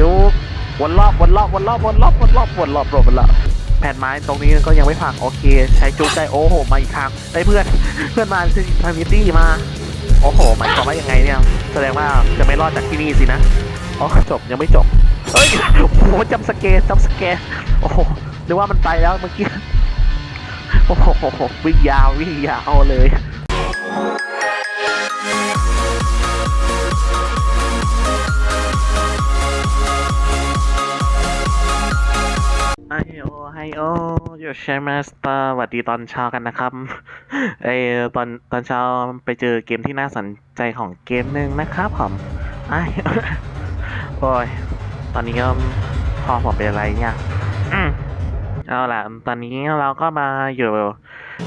จุกวนรอบวนรอบวนรอบวนรอบวนรอบวนรอบวนรอบแผ่นไม้ตรงนี้ก็ยังไม่พังโอเค ใช้จุกได้โอ้โหมาอีกทางได้เพื่อนเพื่อนมาที่ทางมิตี้มาโอ้โหหมายความว่ายังไงเนี่ยแสดงว่าจะไม่รอดจากที่นี่สินะอ๋อจบยังไม่จบเอ้ยโอ้โหจำสเกตจำสเกตโอ้โหนึกว่ามันไปแล้วเมื่อกี้โอ้โหวิ่งยาววิ่งยาวเลย โอโยเชมาสเตอร์สวัสดีตอนเช้ากันนะครับเอตอนตอนเช้าไปเจอเกมที่น่าสนใจของเกมหนึ่งนะครับผมไอโอ้ยตอนนี้ก็พอผมเป็นอะไรเนี่ยอืมเอาล่ะ ตอนนี้เราก็มาอยู่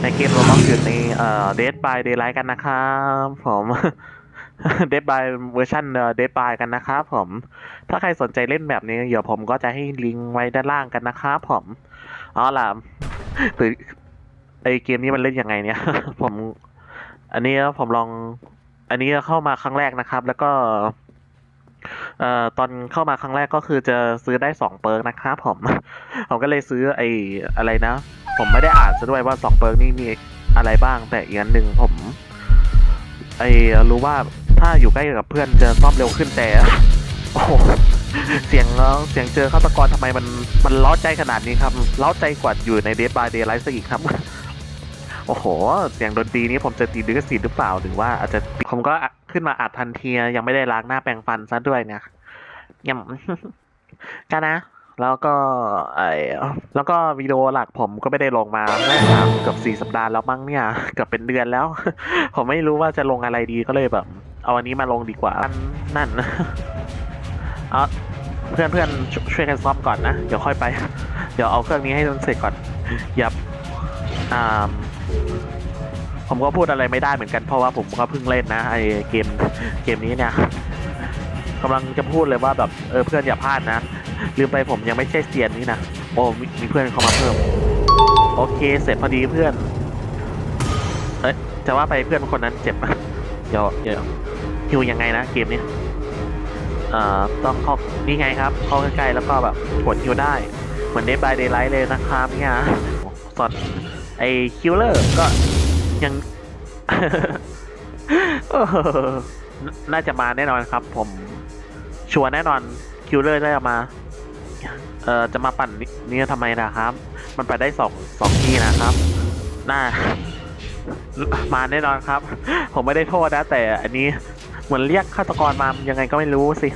ในเกมโรบอทอยู่ในเอ่อ Dead by Daylight กันนะครับผม Dead by เวอร์ชันเอ่อ Dead by กันนะครับผม ถ้าใครสนใจเล่นแบบนี้ เดี๋ยวผมก็จะให้ลิงก์ไว้ด้านล่างกันนะครับผม เอล่ะหรือไอเกมนี้มันเล่นยังไงเนี่ย ผม อันนี้ผมลอง อันนี้เข้ามาครั้งแรกนะครับ แล้วก็ เอ่อตอนเข้ามาครั้งแรกก็คือจะซื้อได้สองเปิร์กนะครับผม ผมก็เลยซื้อไออะไรนะ ผมไม่ได้อ่านซะด้วยว่าสองเปิร์กนี่มีอะไรบ้าง แต่อีกอันหนึ่งผม ไอรู้ว่าถ้าอยู่ใกล้กับเพื่อนจะซ่อมเร็วขึ้นแต่ โอ้ เสียงเสียงเจอฆาตกรทำไมมันมันล้าใจขนาดนี้ครับล้าใจกว่าอยู่ในเด d บายเดย์ไลท์ซะอีกครับ โอ้โห เสียงดนตรีนี้ผมจะตีดิกสีหรือเปล่าหรือว่าอาจจะผมก็ขึ้นมาอัดทันทียังไม่ได้ล้างหน้าแปรงฟันซะด้วยเนี่ยยังกันนะแล้วก็ไอแล้วก็วิดีโอหลักผมก็ไม่ได้ลงมาได้สามเกือบสี่สัปดาห์แล้วมั้งเนี่ยเกือบเป็นเดือนแล้ว ผมไม่รู้ว่าจะลงอะไรดีก็เลยแบบ เอาอันนี้มาลงดีกว่านั่น เอาเพื่อนเพื่อนช่วยช่วยกันซ่อมก่อนนะ เดี๋ยวค่อยไป เดี๋ยวเอาเครื่องนี้ให้มันเสร็จก่อนอย่าอ่าผมก็พูดอะไรไม่ได้เหมือนกันเพราะว่าผมก็เพิ่งเล่นนะไอเกมเกมนี้เนี่ยกำลังจะพูดเลยว่าแบบเออเพื่อนอย่าพลาดนะลืมไปผมยังไม่ใช่เซียนนี่นะโอ้มีมีเพื่อนเข้ามาเพิ่ม โอเคเสร็จพอดีเพื่อนเอ้ยจะว่าไปเพื่อนคนนั้นเจ็บนะเดี๋ยวเดี๋ยวฮิวยังไงนะเกมนี้ เอ่อต้องเข้านี่ไงครับ เข้าใกล้ๆแล้วก็แบบกดฮิวได้ เหมือนเด d บายเดย์ไลท์เลยนะครับเนี่ยสอดไอคิลเลอร์ก็ยังน่าจะมาแน่นอนครับ ผมชัวร์แน่นอนคิลเลอร์จะมา เอ่อจะมาปั่นนี่ทำไมนะครับ มันไปได้สองสองที่นะครับน่ามาแน่นอนครับ ผมไม่ได้โทษนะ แต่อันนี้ มือนเรียกฆาตกรมายังไงก็ไม่รู้สิ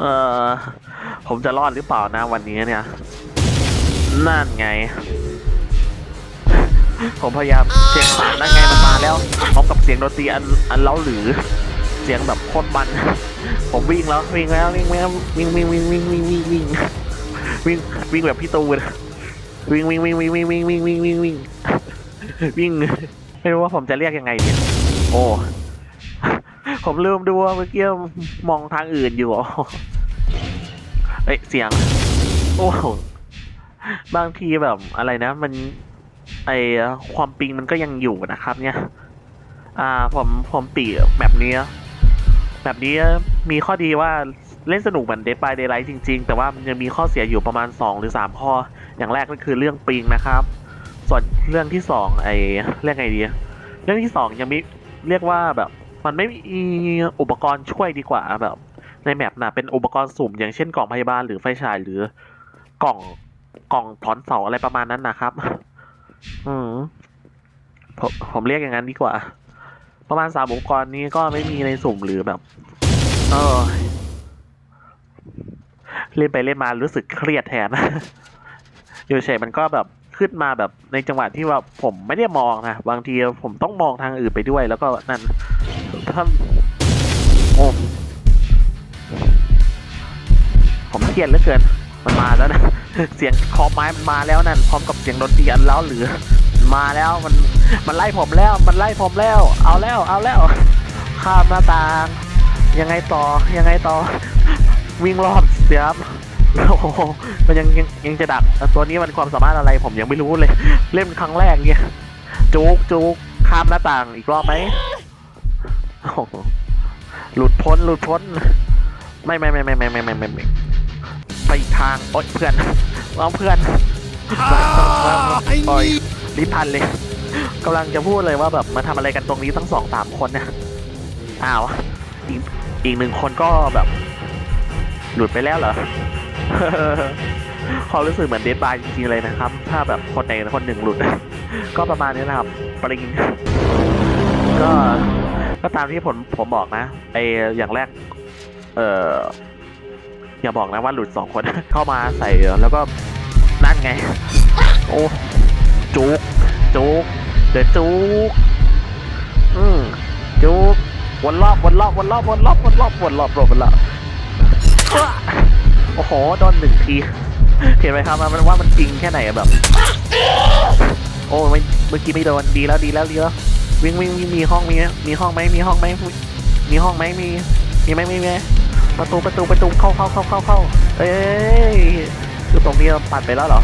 เออผมจะรอดหรือเปล่านะวันนี้เนี่ย นั่นไง ผมพยายามเช็คผ่านนั่นไงมันมาแล้วพร้อมกับเสียงดนตรีอันอันเล้าหรือ เสียงแบบโคตรมัน ผมวิ่งแล้ววิ่งแล้ววิ่งแล้ววิ่งวิ่งวิ่งวิ่งวิ่งวิ่งวิ่งวิ่งวิ่งแบบพี่ตูนวิ่งวิ่งวิ่งวิ่งวิ่งวิ่งวิ่งวิ่งวิ่งวิ่งวิ่งไม่รู้ว่าผมจะเรียกยังไงดีโอ้ ผมลืมดูว่าเมื่อกี้มองทางอื่นอยู่อ๋อเอ้ยเสียง โอ้โหบางทีแบบอะไรนะ มันไอความปิงมันก็ยังอยู่นะครับ เนี่ย อ่าผมผมปีแบบนี้แบบนี้มีข้อดีว่าเล่นสนุกเหมือน Dead by Daylight จริง ๆ แต่ว่ามันยังมีข้อเสียอยู่ประมาณ 2 หรือ 3 ข้อ อย่างแรกก็คือเรื่องปิงนะครับ ส่วนเรื่องที่ 2 ไอเรียกไงดี เรื่องที่ 2 ยังมีเรียกว่าแบบ มันไม่มีอุปกรณ์ช่วยดีกว่าแบบ ในแมปนะเป็นอุปกรณ์สุ่มอย่างเช่นกล่องพยาบาลหรือไฟฉายหรือกล่องกล่องถอนเสาอะไรประมาณนั้นนะครับ อืมผมผมเรียกอย่างนั้นดีกว่า ประมาณสามอุปกรณ์นี้ก็ไม่มีในสุ่มหรือแบบ เออเล่นไปเล่นมารู้สึกเครียดแทนอยู่เฉยมันก็แบบขึ้นมาแบบในจังหวะที่ว่าผมไม่ได้มองนะบางทีผมต้องมองทางอื่นไปด้วย แล้วก็นั่น ถ้าโอ้ผมเครียดเหลือเกิน มันมาแล้วนะ เสียงคอไม้มันมาแล้วนั่น พร้อมกับเสียงดนตรีอันเล้าหรือมาแล้วมันมันไล่ผมแล้ว มันไล่ผมแล้ว เอาแล้วเอาแล้ว ข้ามหน้าต่าง ยังไงต่อยังไงต่อ วิ่งรอบเสียบโอ้โหมันยังยังยังจะดักแต่ตัวนี้มันความสามารถอะไรผมยังไม่รู้เลย เล่นครั้งแรกเนี่ยจุกจุกข้ามหน้าต่างอีกรอบไหม หลุดพ้นหลุดพ้น ไม่ไม่ไม่ไม่ไม่ไม่ไม่ไม่ไม่ไปอีกทางโอ๊ยเพื่อนเอาเพื่อนโอ๊ยรีบพันเลยกำลังจะพูดเลยว่าแบบมาทำอะไรกันตรงนี้ตั้งสองสามคนเนี่ยอ้าวอีกอีกหนึ่งคนก็แบบ หลุดไปแล้วเหรอความรู้สึกเหมือนเดดบายจริงๆเลยนะครับ ถ้าแบบคนใดคนหนึ่งหลุด ก็ประมาณนี้นะครับ ปริงก็ ก็ตามที่ผมผมบอกนะไออย่างแรก เอออย่าบอกนะว่าหลุดสองคน เข้ามาใส่แล้วก็นั่นไง โอ้จุกจุกเดี๋ยวจุกอืมจุกวนรอบวนรอบวนรอบวนรอบวนรอบวนรอบวนรอบโอ้โหโดนหนึ่งทีเห็นไหมครับมันว่ามันจริงแค่ไหนอะแบบ โอ้ไม่เมื่อกี้ไม่โดนดีแล้วดีแล้วดีแล้ว วิ่งวิ่งวิ่งมีห้องมีมีห้องไหมมีห้องไหมมีห้องไหมมีมีไหมมีไหมประตูประตูประตูเข้าเข้าเข้าเข้าเข้าเอ้ยคือตรงนี้ปัดไปแล้วเหรอ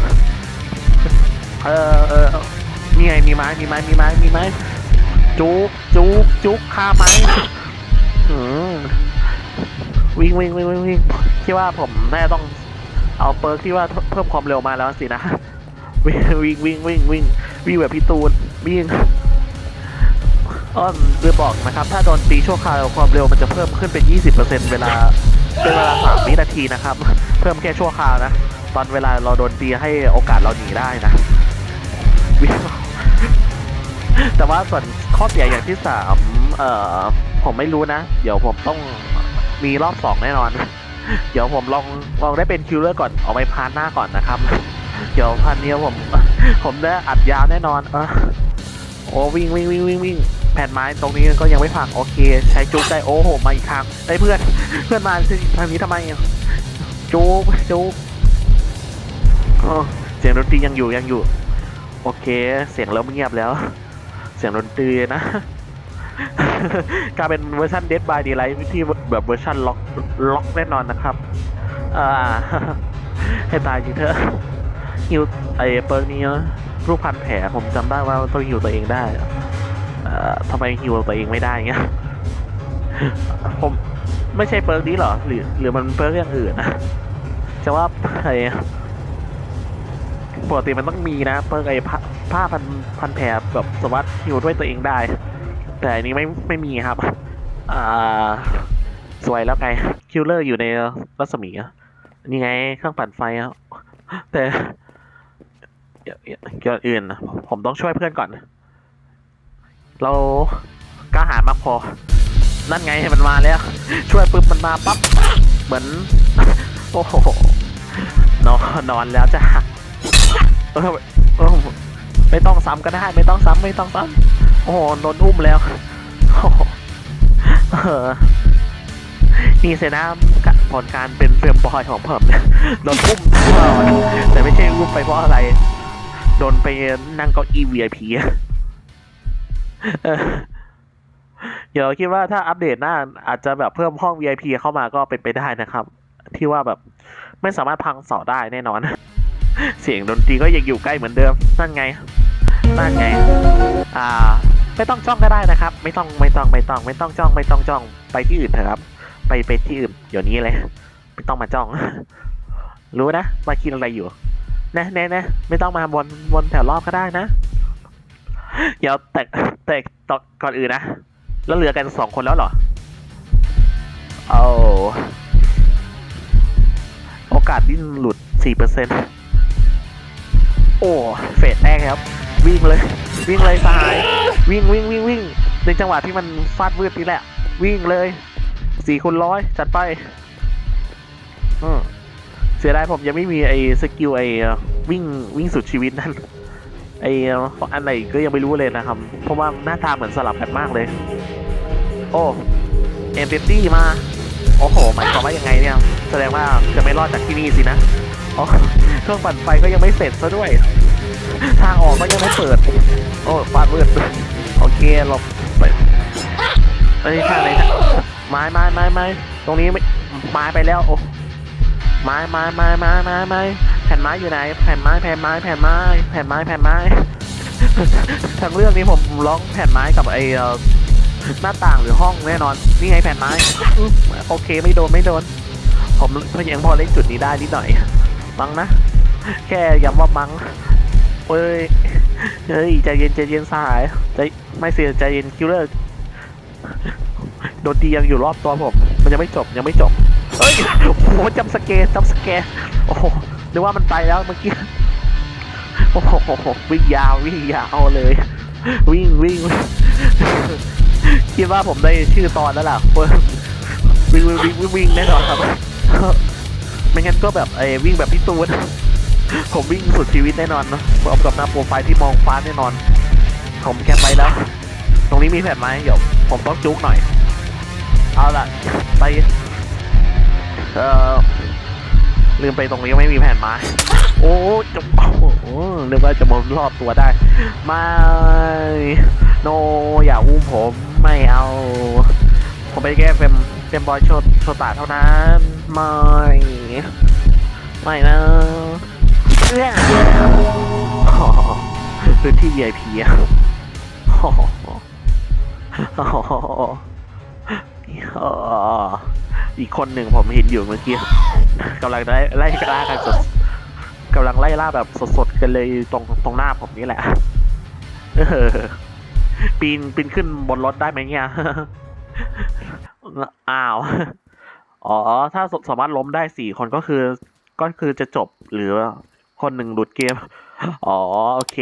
เออเออมีไงมีไม้มีไม้มีไม้มีไม้จุกจุกจุกฆ่าไม้วิ่งวิ่งวิ่งวิ่งวิ่งคิดว่าผมแน่ต้องเอาเปิร์กที่ว่าเพิ่มความเร็วมาแล้วสินะ วิ่งวิ่งวิ่งวิ่งวิ่งวิ่งแบบพี่ตูนวิ่ง อ้อมเรือบอกนะครับ ถ้าโดนตีชั่วคราวความเร็วมันจะเพิ่มขึ้นเป็น 20%เวลาเป็นเวลาสามวินาทีนะครับ เพิ่มแค่ชั่วคราวนะ ตอนเวลาเราโดนตีให้โอกาสเราหนีได้นะวิ่งแต่ว่าส่วนข้อเสียอย่างที่สามเอ่อผมไม่รู้นะ เดี๋ยวผมต้องมีรอบสองแน่นอน เดี๋ยวผมลองลองได้เป็นคิวเลอร์ก่อน เอาไปพานหน้าก่อนนะครับ เดี๋ยวพันนี้ผม ผมได้อัดยาวแน่นอนเออโอ้วิ่งวิ่งวิ่งวิ่งวิ่ง แผ่นไม้ตรงนี้ก็ยังไม่พังโอเค ใช้จุกได้โอ้โหมาอีกทางไอ้เพื่อนเพื่อนมาทางนี้ทำไมจุกจุกอ๋อเสียงดนตรียังอยู่ยังอยู่ โอเค เสียงเริ่มเงียบแล้ว เสียงดนตรีนะกลายเป็นเวอร์ชัน Dead by Daylight ที่แบบเวอร์ชันล็อกล็อกแน่นอนนะครับ อ่า ให้ตายจริงเถอะฮิวไอเปิร์นี้รูปพันแผลผมจำได้ว่าต้องฮิวตัวเองได้ำไมฮิวตัวเองไม่ได้เงี้ย ผมไม่ใช่เปิร์กนี้หรอ หรือ หรือมันเปิร์กอย่างอื่นนะจะว่าไอ้ปกติมันต้องมีนะ เปิร์กไอ้ผ้าพันพันแผลแบบสวัสดิ์ฮิวด้วยตัวเองได้ แต่อันนี้ไม่ไม่มีครับ อ่า สวยแล้วไงคิลเลอร์อยู่ในรัศมีอะนี่ไงเครื่องปั่นไฟอะแต่ก่อนอื่น ผมต้องช่วยเพื่อนก่อน เรากล้าหาญมากพอ นั่นไงมันมาแล้ว ช่วยปุ๊บมันมาปั๊บ เหมือน โอ้โห นอนนอนแล้วจ้ะเออเออไม่ต้องซ้ำก็ได้ ไม่ต้องซ้ำไม่ต้องซ้ำโอ้โหโดนอุ้มแล้วโอ้ออนี่เซนะผลการเป็นเฟรมบอยของผมเนี่ยโดนอุ้มตลอดแต่ไม่ใช่อุ้มไปเพราะอะไร โดนไปนั่งเก้าอี้ VIP อะ เดี๋ยวคิดว่าถ้าอัปเดตหน้า อาจจะแบบเพิ่มห้อง VIP เข้ามาก็เป็นไปได้นะครับ ที่ว่าแบบไม่สามารถพังเสาได้แน่นอน เสียงดนตรีก็ยังอยู่ใกล้เหมือนเดิม นั่นไง นั่นไง อ่า ไม่ต้องจ้องก็ได้นะครับ ไม่ต้องไม่ต้องไม่ต้องไม่ต้องจ้องไม่ต้องจ้องไปที่อื่นเถอะครับ ไปไปที่อื่นเดี๋ยวนี้เลย ไม่ต้องมาจ้อง รู้นะมาคิดอะไรอยู่ นะแน่นะไม่ต้องมาวนวนแถวรอบก็ได้นะ เดี๋ยวแต่แต่ต่อก่อนอื่นนะ แล้วเหลือกันสองคนแล้วเหรอ เอาโอกาสดิ้นหลุดสี่เปอร์เซ็นโอ้ เฟสแรกครับ วิ่งเลย วิ่งเลยสาย วิ่งวิ่งวิ่งวิ่งในจังหวะที่มันฟาดวืดนี่แหละ วิ่งเลยสี่คูณร้อยจัดไปอืมเสียดายผมยังไม่มีไอ้สกิลไอ้วิ่งวิ่งสุดชีวิตนั่น ไอ้อันไหนก็ยังไม่รู้เลยนะครับ เพราะว่าหน้าตาเหมือนสลับกันมากเลย โอ้เอ็มเตี้มา โอ้โหหมายความว่ายังไงเนี่ย แสดงว่าจะไม่รอดจากที่นี่สินะอ๋อเครื่องปั่นไฟก็ยังไม่เสร็จซะด้วย ทางออกก็ยังไม่เปิด โอ้ฟาดมืดโอเคหลบไปเอ้ยทางไหนทางไม้ไม้ไม้ไม้ตรงนี้ไม่ไม้ไปแล้ว โอ้ไม้ไม้ไม้ไม้ไม้ไม้ ผ่นไม้อยู่ไหน แผ่นไม้แผ่นไม้แผ่นไม้แผ่นไม้แผ่นไม้ทั้งเรื่องนี้ผมร้องแผ่นไม้กับไอ้หน้าต่างหรือห้องแน่นอน นี่ไงแผ่นไม้โอเคไม่โดนไม่โดน ผมก็ยังพอเล่นจุดนี้ได้นิดหน่อยมั้งนะ แค่ย้ำว่ามั้งเฮ้ยเฮ้ยใจเย็นใจเย็นสหายใจไม่เสียใจเย็นคิวเลอร์โดนตียังอยู่รอบตัวผม มันยังไม่จบยังไม่จบเฮ้ยโอ้โหจำสเกร์จำสเกร์โอ้ หนึกว่ามันไปแล้วเมื่อกี้โอ้โหวิ่งยาววิ่งยาวเลย วิ่งวิ่งคิดว่าผมได้ชื่อตอนแล้วล่ะวิ่งวิ่งวิ่งวิ่งแน่นอนครับไม่งั้นก็แบบไอ้วิ่งแบบพี่ตูนผมวิ่งสุดชีวิตแน่นอนเนอะพร้อมกับหน้าโปรไฟล์ที่มองฟ้าแน่นอน ผมแคปไปแล้ว ตรงนี้มีแผ่นไหมเดี๋ยวผมต้องจุกหน่อย เอาล่ะ ไป เอ่อ ลืมไปตรงนี้ไม่มีแผ่นไม้โอ้จะโอ้โหนึกว่าจะมองรอบตัวได้ ไม่โนอย่าอุ้มผมไม่เอา ผมไปแก้เฟมเฟมบอยโชว์โชตาเท่านั้นไม่ไม่นะเอื้ออ๋อพื้นที่ VIP อะอ๋ออ๋ออ๋อ อีกคนหนึ่งผมเห็นอยู่เมื่อกี้กำลังไล่ไล่ล่ากันสดกำลังไล่ล่าแบบสดๆกันเลยตรงตรงหน้าผมนี่แหละปีนปีนขึ้นบนรถได้ไหมเนี่ยอ้าว อ๋อ ถ้าสสามารถล้มได้สี่คนก็คือ ก็คือจะจบหรือคนหนึ่งหลุดเกม อ๋อ โอเค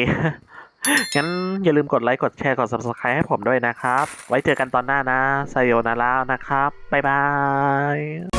งั้นอย่าลืมกดไลค์ กดแชร์ กด subscribe ให้ผมด้วยนะครับ ไว้เจอกันตอนหน้านะไซโยนารานะครับ บ๊ายบาย